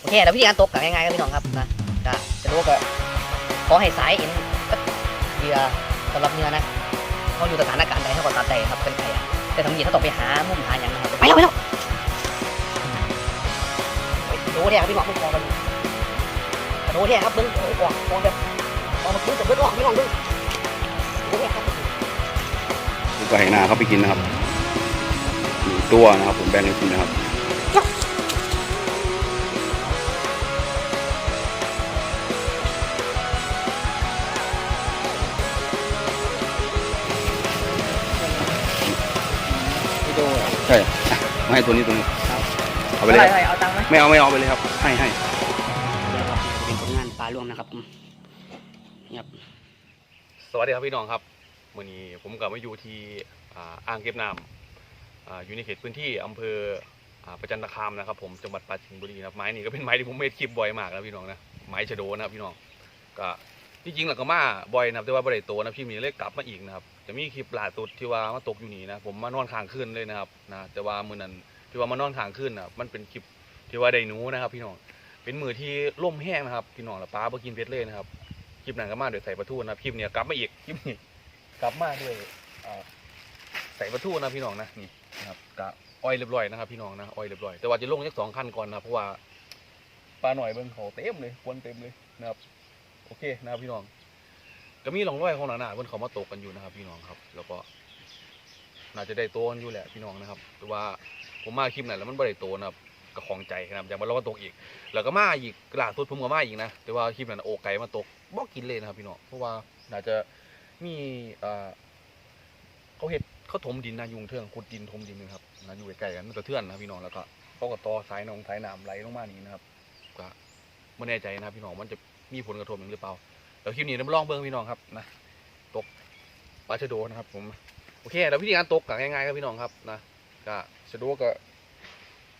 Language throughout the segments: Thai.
โอเคแล้ววิธีการตกกับง่ายๆครับพี่น้องครับนะก็จะรู้ก็ขอให้สายเอ็นเหยื่อสำหรับเนื้อนะเขาอยู่สถานการณ์ใดเขาก็ตัดได้ครับเป็นไงอะแต่ทำยีถ้าต้องไปหามุมหาอย่างนะครับไปแล้วไปแล้วไปดูเนี่ยครับพี่น้องมึงมองกันดูดูเนี่ยครับมึงโอ้ยออกมองแบบมองมาคุ้นกับเบิดออกพี่น้องมึงดูเนี่ยครับลูกไก่นาเขาไปกินนะครับหนึ่งตัวนะครับผมแบ่งให้กินนะครับ มาให้ตัวนี้ตัวนี้เอาไปเท่าเลยไหครับร่เอาตังค์ไหมไม่เอาไม่เอาไปเลยครับ ให้ให้เป็นผลงานปลารวมนะครับครับสวัสดีครับพี่น้องครับวันนี้ผมกลับมาอยู่ที่อ่าอ่างเก็บน้ำอ่าอยู่ในเขตพื้นที่อำเภออ่าประจันตคามนะครับผมจังหวัดปราจีนบุรีนะครับไม้นี่ก็เป็นไม้ที่ผมเมดคลิปบ่อยมากนะพี่น้องนะไม้ชะโดนะครับพี่น้องก็ ที่จริงเราก็มาบ่อยนะครับแต่ว่าบ่ได้โตนะพี่มีเลยกลับมาอีกนะครับจะมีคลิปล่าสุดที่ว่ามาตกอยู่นี่นะผมมานอนค้างคืนเลยนะครับนะแต่ว่ามือนั้นที่ว่ามานอนค้างคืนนะมันเป็นคลิปที่ว่าได้หนูนะครับ พี่น้องเป็นมือที่ล่มแห้งนะครับพี่น้องแล้วปลาบ่กินเพชรเลยนะครับคลิปนั้นก็มาโดยใส่ปลาทูนะครับคลิปเนี้ยกลับมาอีกคลิปนี้กลับมาด้วยใส่ปลาทูนะพี่น้องนะนี่นะครับกะอ้อยเรียบร้อยนะครับ พี่น้องนะอ้อยเรียบร้อยแต่ว่าจะลงยักสองขั้นก่อนนะเพราะว่าปลาหน่อยเบิ่งเขาเต็มเลยควนเต็มเลยนะครับ โอเคนะครับพี่น้อง ก็มีหลองร้อยของหนาๆเพิ่นเขามาตกกันอยู่นะครับ พี่น้องครับ แล้วก็น่าจะได้โตกันอยู่แหละพี่น้องนะครับ แต่ว่าผมมาคลิปนั้นแล้วมันไม่ได้โตนะครับก็ของใจนะครับอย่างมาเรามาตกอีก แล้วก็มาอีกกระดาษสุดผมก็มาอีกนะ แต่ว่าคลิปนั้นโอไก่มาตกบ่กินเลยนะครับพี่น้อง เพราะว่าน่าจะมีเขาเห็ดเขาถมดินนะยุงเทื่องขุดดินถมดินนะครับนะอยู่ใกล้ๆกันมันสะเทือนนะพี่น้องแล้วก็เขาก็ต่อสายนองสายน้ำไหลลงมานี่นะครับก็ไม่แน่ใจนะพี่น้องมันจะ มีผลกระทบอย่างหรือเปล่าแล้วคลิปนี้เราลองเบิ้งพี่น้องครับนะตกปลาชะโดนะครับผมโอเคแล้ววิธีการตกก็ง่ายๆครับพี่น้องครับนะก็ชะโดก็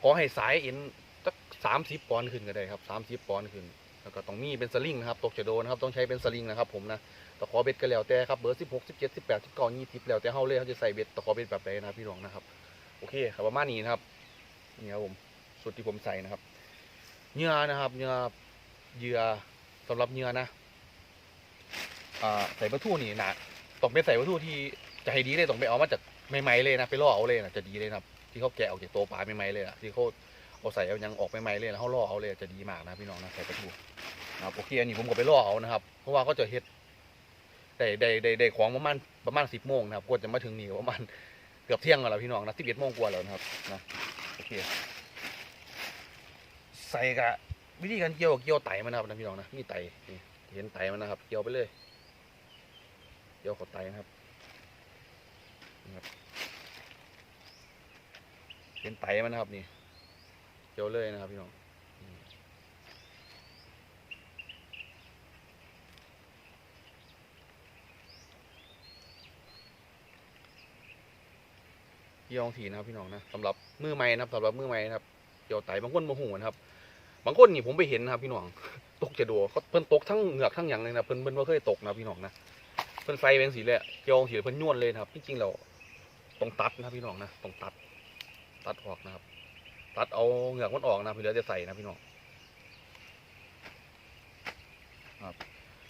ขอให้สายเอ็นสักสามสิบปอนด์ขึ้นก็ได้ครับสามสิบปอนด์ขึ้นแล้วก็ต้องมีเป็นสลิงนะครับตกจะโดนะครับต้องใช้เป็นสลิงนะครับผมนะตะขอเบ็ดก็แล้วแต่ครับเบอร์สิบหกสิบเจ็ดสิบแปดสิบเก้ายี่สิบแล้วแต่เฮาเลยเขาจะใส่เบ็ดตะขอเบ็ดแบบใดนะพี่น้องนะครับโอเคครับประมาณนี้นะครับนี่ครับผมสุดที่ผมใส่นะครับเหยื่อนะครับเหยื่อเยื่อ สำหรับเหยื่อนะอ่าใส่วัตถุนี่นะต้องเป็นใส่วัตถุที่จะให้ดีเลยต้องไปเอามาจากใหม่ๆเลยนะไปล่อเอาเลยนะจะดีเลยนะที่เขาแกะออกจากตัวปลาใหม่ๆเลยนะที่เขาเอาใส่เอายังออกใหม่ๆเลยแล้วเขาล่อเอาเลยจะดีมากนะพี่น้องนะใส่ปลาทูนะครับโอเคอันนี้ผมก็ไปล่อเอานะครับ เพราะว่าก็จะเฮ็ดได้ได้ได้ได้ของประมาณประมาณสิบโมงนะครับกว่าจะมาถึงนี่ประมาณเกือบเที่ยงแล้วพี่น้องนะสิบเอ็ดโมงกว่าแล้วนะครับนะโอเคใส่กะ วิธีการเกี่ยวเกี่ยวไตมันนะครับนะพี่น้องนะนี่ไตนี่เห็นไตมันนะครับ เกี่ยวไปเลยเกี่ยวกับไตนะครับนี่ครับเห็นไตมันนะครับนี่เกี่ยวเลยนะครับพี่น้องเกี่ยวทีนะครับพี่น้องนะสำหรับมือใหม่นะครับสำหรับมือใหม่นะครับเกี่ยวไตบางคนโมโหนะครับ บางคนนี่ผมไปเห็นนะครับพี่น้องตกจะดูเขาเพิ่นตกทั้งเหงือกทั้งหยังเลยนะเพิ่นเพิ่นว่าเคยตกนะพี่น้องนะเพิ่นไฟเป็นสีเลยเกียวสีเพิ่นย้วนเลยนะครับจริงๆเราต้องตัดนะพี่น้องนะต้องตัด ตัดออกนะครับ ตัดเอาเหงือกมันออกนะเพี่อจะใส่นะพี่น้องครับ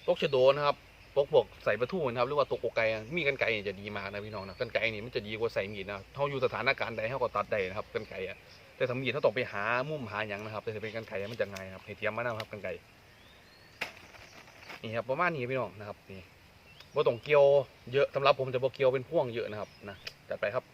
ตกชะโดนะครับตกพวกใส่ปลาทูนะครับหรือว่าตกโกไก่มีกันไก่จะดีมากนะพี่น้องนะกันไก่นี่มันจะดีกว่าใส่มีดนะเท่าอยู่สถานการณ์ใดเขาก็ตัดได้นะครับกันไก่อะ แต่ทำมีดเขาต้องไปหามุมหาอย่างนะครับแต่ถ้าเป็นกันไก่มันจะง่ายครับให้เตรียมมานะครับกันไก่นี่ครับประมาณนี้พี่น้องนะครับนี่บ่ต้องเกี่ยวเยอะสำหรับผมจะบ่เกี่ยวเป็นพ่วงเยอะนะครับนะจัดไปครับ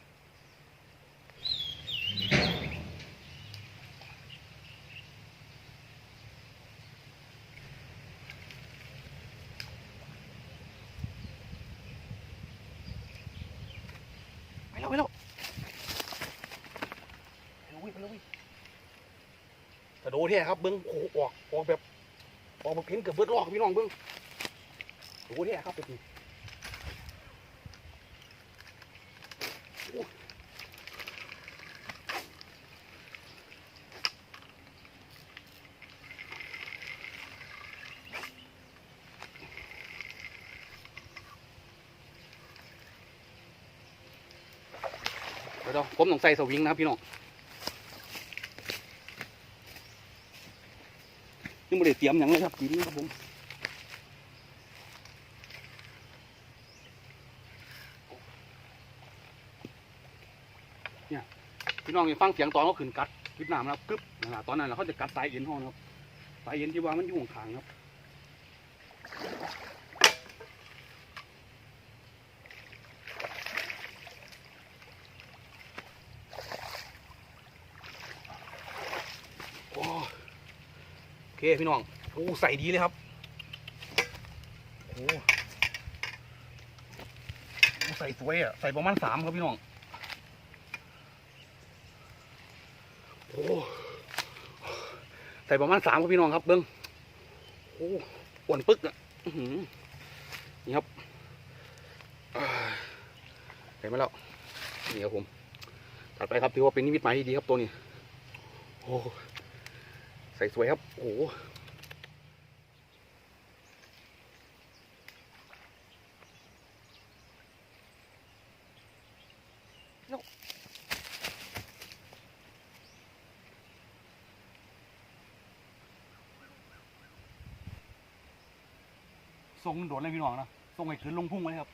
ไปแล้วไปแล้วไปแล้วเว้ยไปแล้วเว้ย กระโดดเนี่ยครับเบิ้งโอ้โหออกออกแบบออกแบบเห็นเกือบเบิดลอกพี่น้องเบิ้งโอ้โหเนี่ยครับไปทีโอ้ยเดี๋ยวผมต้องใส่สวิงนะครับพี่น้อง ยังไม่ได้เตรียมอยังเลยครับกินครับผมเนี่ยพี่น้องยังฟังเสียงตอนเขาขึ้นกัดกิดน้ำนะครับกึ๊บนะครับตอนนั้นเราเขาจะกัดสายเอ็นห้องครับสายเอ็นที่ว่ามันอยู่ข้างครับ เคพี่น้องโอ้ใส่ดีเลยครับโอ้ใส่สวยอะใส่ประมาณสามครับพี่น้องโอ้ใส่ประมาณสามครับพี่น้องครับเบิ้งโอ้อ้วนปึ๊กอะอือนี่ครับอ่าใส่มาแล้วนี่ครับผมถัดไปครับถือว่าเป็นนิมิตหมายที่ดีครับตัวนี้ โอ้ ส่สวยครับ โอ้โหทรงโดดเลยพี่น้องนะทรงไอ้ขืนลงพุ่งเลยครับ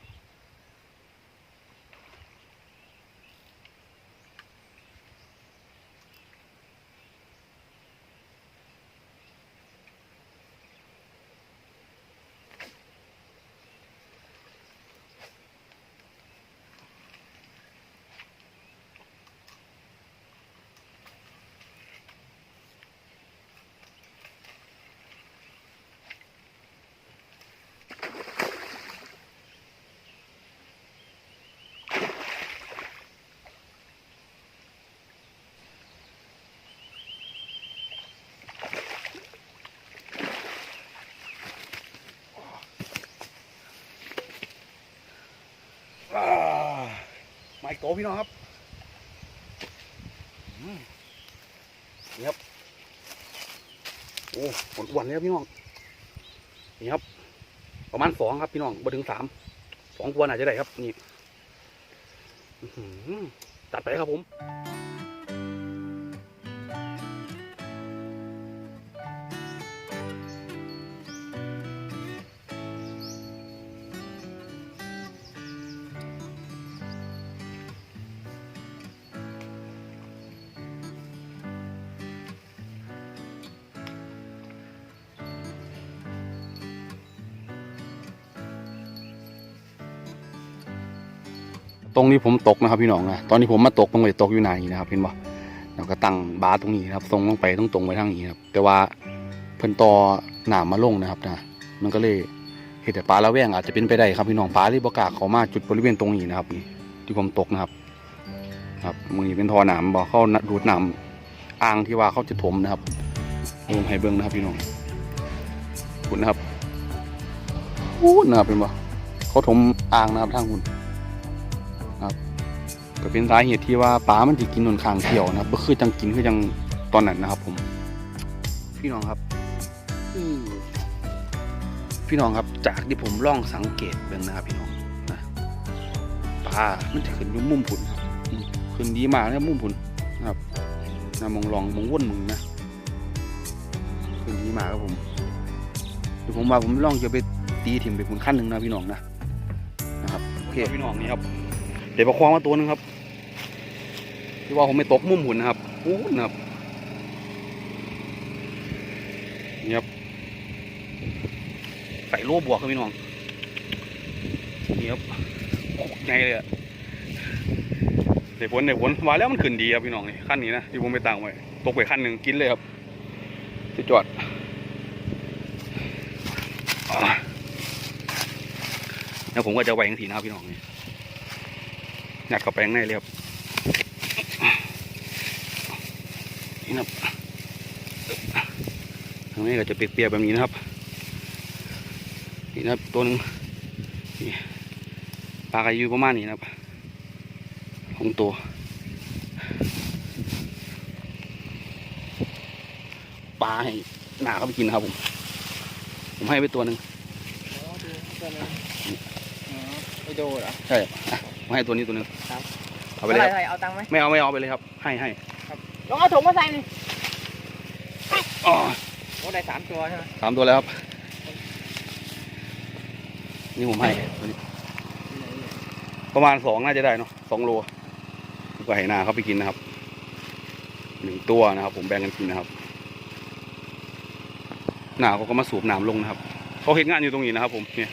อ่ามา อีกโตพี่น้องครับนี่ครับ โอ้ผลอ้วนเลยครับพี่น้อง นี่ครับ ประมาณสองครับพี่น้องมาถึงสาม สองตัวอาจจะได้ครับ นี่จัดไปครับผม ตรงนี้ผมตกนะครับพี่น้องนะตอนนี้ผมมาตกตรงไหนตกอยู่ไหนนะครับเห็นบ่แล้วก็ตั้งบาร์ตรงนี้นะครับตรงลงไปตรงตรงไปทางนี้ครับแต่ว่าเพิ่นต่อหนามมาลงนะครับนะมันก็เลยเห็นแต่ปลาละแวงอาจจะเป็นไปได้ครับพี่น้องปลาที่บกล้าเขามาจุดบริเวณตรงนี้นะครับนี่ที่ผมตกนะครับ ครับมือนี้เป็นทอหนามบอกเข้าดูดหนามอ่างที่ว่าเขาจะถมนะครับผมให้เบิ้งนะครับพี่น้องคุณนะครับอู้นะครับเป็นบ่เขาถมอ่างนะครับทางคุณ ก็เป็นสาเหตุที่ว่าปลามันสิกินนนข้างเที่ยวนะครับก็คือจังกินคือจังตอนนั้นนะครับผมพี่น้องครับอืมพี่น้องครับจากที่ผมล่องสังเกตเบิ่งนะครับพี่น้องนะปลามันจะขึ้นอยุ่มุมผุนครับอืมขึ้นดีมากนะครับมุมผุนนะครับนะมองลองมองว่นมึงนะขึ้นดีมากครับผมเดี๋ยวผมว่าผมล่องจะไปตีถิ่มไปผุนขั้นหนึ่งนะพี่น้องนะนะครับโอเคพี่น้องนี่ครับเดี๋ยวประคองมาตัวหนึงครับ ที่ว่าผมไม่ตกมุมหุ่นนะครับอู้นะครับนี่ครับใส่โล่บวกครับพี่น้องนี่ครับโคตรใหญ่เลยอะเดี๋ยวผลเดี๋ยวผลว่าแล้วมันขึ้นดีครับพี่น้องนี่ขั้นนี้นะที่ผมไปตั้งไว้ตกไปขั้นหนึ่งกินเลยครับสุดยอดแล้วผมก็จะไว้ยังทีนะครับพี่น้องนี่อยากเข้าไปข้งในเลยครับ นี่นะครับทางนี้ก็จะเปียกๆแบบนี้นะครับ นี่นะครับตัวหนึงนี่ปลากระยูประมาณนี้นะครับของตัวปลาให้หนาเข้าไปกินนะครับผม ผมให้ไปตัวหนึ่งไปดูเหรอ ใช่อะผมให้ตัวนี้ตัวหนึ่งครับเอาไปเลยครับ เอาตังค์ไหมไม่เอาไม่เอาไปเลยครับ ให้ให้ ลองเอาถุงมาใส่หน่อยอ๋อโอ้ได้สามตัวใช่ไหมสามตัวแล้วครับ นี่ผมให้ตัวนี้ประมาณสองน่าจะได้เนาะสองโลก็ให้หน้าเขาไปกินนะครับหนึ่งตัวนะครับ ผมแบ่งกันกินนะครับหน้าเขาก็มาสูบน้ำลงนะครับเขาเห็นงานอยู่ตรงนี้นะครับ ผมเนี่ย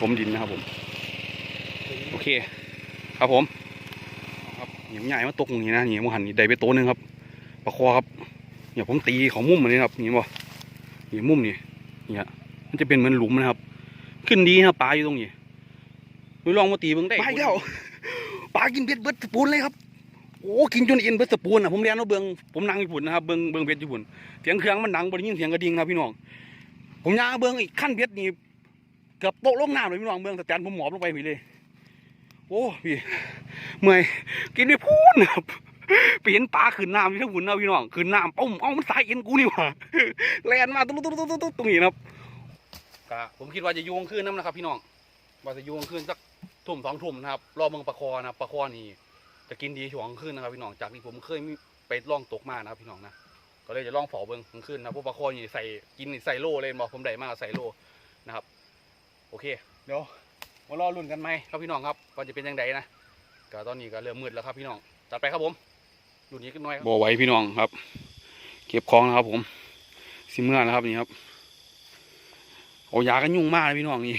ผมดินนะครับผม โอเค ครับผมครับเห นียวใหญ่มาตกตรงนี้นะนี่มหันนี่ได้ไปตัวหนึ่งครับปลาคอครับเนี่ยผมตีของมุมมันนี้ครับนี่บ่นี่มุมนี่เนี่ยมันจะเป็นเหมือนหลุมนะครับ ขึ้นดีนะปลาอยู่ตรงนี้ไปลองมาตีเบิ่งได้ปลาอีกแล้วปลากินเบ็ดเบิดสปูนเลยครับโอ้กินจนเอ็นเบิดสปูนอะผมเรียนว่าเบิ่งผมนั่งญี่ปุ่นนะครับเบิ่งเบิ่งเบ็ดญี่ปุ่นเสียงเครื่องมันดังบ่ได้ยินเสียงกระดิ่งครับพี่น้องผมย่างเบิ่งอีกขั้นเบ็ดนี่เกือบโตกลงน้ำเลยพี่น้องเบิ่งแต่จานผมหมอบลงไปพี่เลย โอ้พี่เมื่อยกินได้พูนครับไปเห็นปลาขึ้นน้ำที่ทั้งหุ่นนะพี่น้องขึ้นน้ำปุ้มเอ้ามันสายเอ็นกูนี่หว่าแลนมาตุ๊ตุ๊ตุ๊ตุ๊ตุ๊ตุ๊ตรงนี้นะครับก็ผมคิดว่าจะโยงขึ้นน้ำนะครับ พี่น้องว่าจะโยงขึ้นสักทุ่มสองทุ่มนะครับรอเมืองปลาคอนะปลาคอนี่จะกินดีช่วงขึ้นนะครับ พี่น้องจากที่ผมเคยไปล่องตกมานะครับพี่น้องนะก็เลยจะล่องฝอเบิ้งขึ้นนะพราะปลาคอนี่ใส่กินใส่โล่เลยบอกผมได้มากใส่โล่นะครับ โอเคเดี๋ยว มารอลุ้นกันไหมครับพี่น้องครับว่าจะเป็นยังไงนะก็ตอนนี้ก็เริ่มมืดแล้วครับพี่น้องจัดไปครับผมลุ้นนี้กันหน่อยบ่ไหวพี่น้องครับ เก็บของนะครับ ผมสิเมื่อนะครับนี่ครับเอายากันยุ่งมากเลยพี่น้องนี่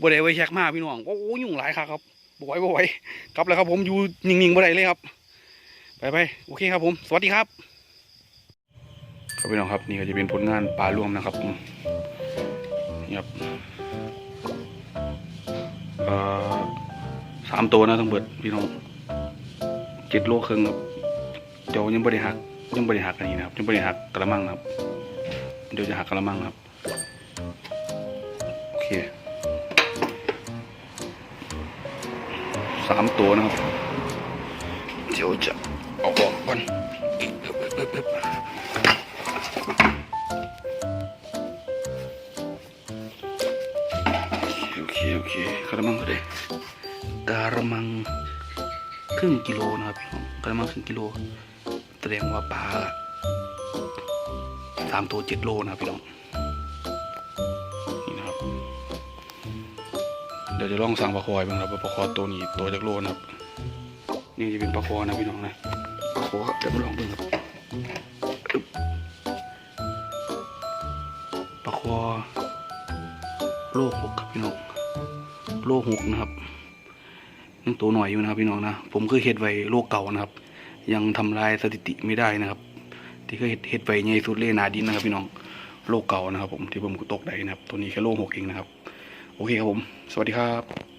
บ่ได้ไว้แช็กมากพี่น้องโอ้ยุ่งหลายครับครับบ่ไหวบ่ไหวกลับแล้วครับ ผมอยู่นิ่งๆบ่ได้เลยครับ ไปไปโอเคครับผม สวัสดีครับครับพี่น้องครับนี่ก็จะเป็นผลงานปลารวมนะครับผมนี่ครับ สามตัวนะทั้งเบิดพี่น้องเจ็ดโลครึ่งครับเดี๋ยวยังบริหักยังบริหักอันนี้นะครับยังบริหักกระมังนะครับ เดี๋ยวจะหักกระมังนะครับโอเคสามตัวนะครับเดี๋ยวจะเอาออกก่อน อเคโอเคกระมังก็ได้กระมังครึ่งกิโลนะครับพี่น้องกระมังครึ่งกิโลแสดงว่าปลาสามตัวเจ็ดโลนะครับพี่น้องนี่นะครับ เดี๋ยวจะลองสั่งปลาคอยบ้างครับว่าปลาคอตัวนี้ตัวจากโลนะครับ นี่จะเป็นปลาคอนะพี่น้องนะปลาคอครับเดี๋ยวมาลองดูครับปลาคอโลหก โลหกนะครับยังตัวหน่อยอยู่นะครับพี่น้องนะผมเคยเห็ดไว้โลเก่านะครับ ยังทำลายสถิติไม่ได้นะครับ ที่เคยเห็ดเห็ดไว้ใหญ่สุดเลยนาดินนะครับ พี่น้องโลเก่านะครับ ผมที่ผมตกได้นะครับ ตัวนี้แค่โลหกเองนะครับ โอเคครับผม สวัสดีครับ